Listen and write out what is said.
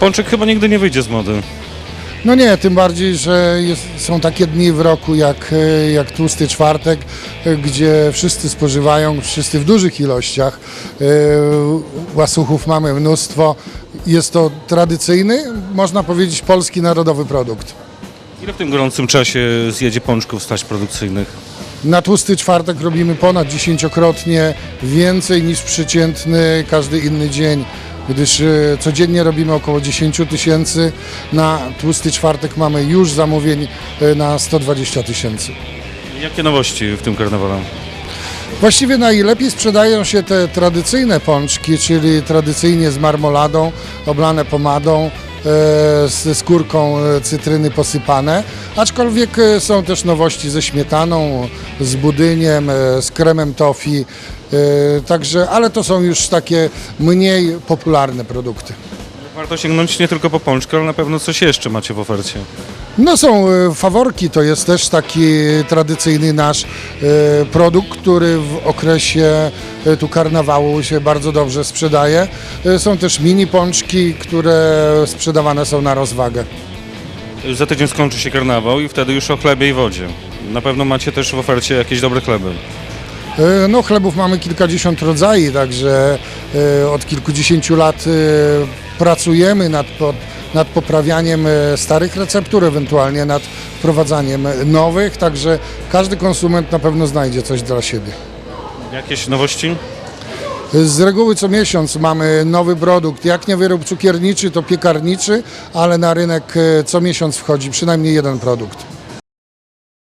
Pączek chyba nigdy nie wyjdzie z mody. No nie, tym bardziej, że jest, są takie dni w roku jak, e, jak tłusty czwartek, e, gdzie wszyscy spożywają, wszyscy w dużych ilościach. E, Łasuchów mamy mnóstwo. Jest to tradycyjny, można powiedzieć, polski narodowy produkt. Ile w tym gorącym czasie zjedzie pączków stać produkcyjnych? Na tłusty czwartek robimy ponad dziesięciokrotnie więcej niż przeciętny każdy inny dzień, gdyż e, codziennie robimy około 10 tysięcy. Na tłusty czwartek mamy już zamówień e, na 120 tysięcy. Jakie nowości w tym karnawale? Właściwie najlepiej sprzedają się te tradycyjne pączki, czyli tradycyjnie z marmoladą, oblane pomadą, e, ze skórką e, cytryny posypane, aczkolwiek e, są też nowości ze śmietaną, z budyniem, z kremem tofi, także, ale to są już takie mniej popularne produkty. Warto sięgnąć nie tylko po pączkę, ale na pewno coś jeszcze macie w ofercie. No są e, faworki, to jest też taki tradycyjny nasz e, produkt, który w okresie e, tu karnawału się bardzo dobrze sprzedaje. Są też mini pączki, które sprzedawane są na rozwagę. Za tydzień skończy się karnawał i wtedy już o chlebie i wodzie. Na pewno macie też w ofercie jakieś dobre chleby. No chlebów mamy kilkadziesiąt rodzajów, także od kilkudziesięciu lat pracujemy nad, po- nad poprawianiem e, starych receptur, ewentualnie nad wprowadzaniem nowych, także każdy konsument na pewno znajdzie coś dla siebie. Jakieś nowości? Z reguły co miesiąc mamy nowy produkt. Jak nie wyrób cukierniczy, to piekarniczy, ale na rynek e, co miesiąc wchodzi przynajmniej jeden produkt.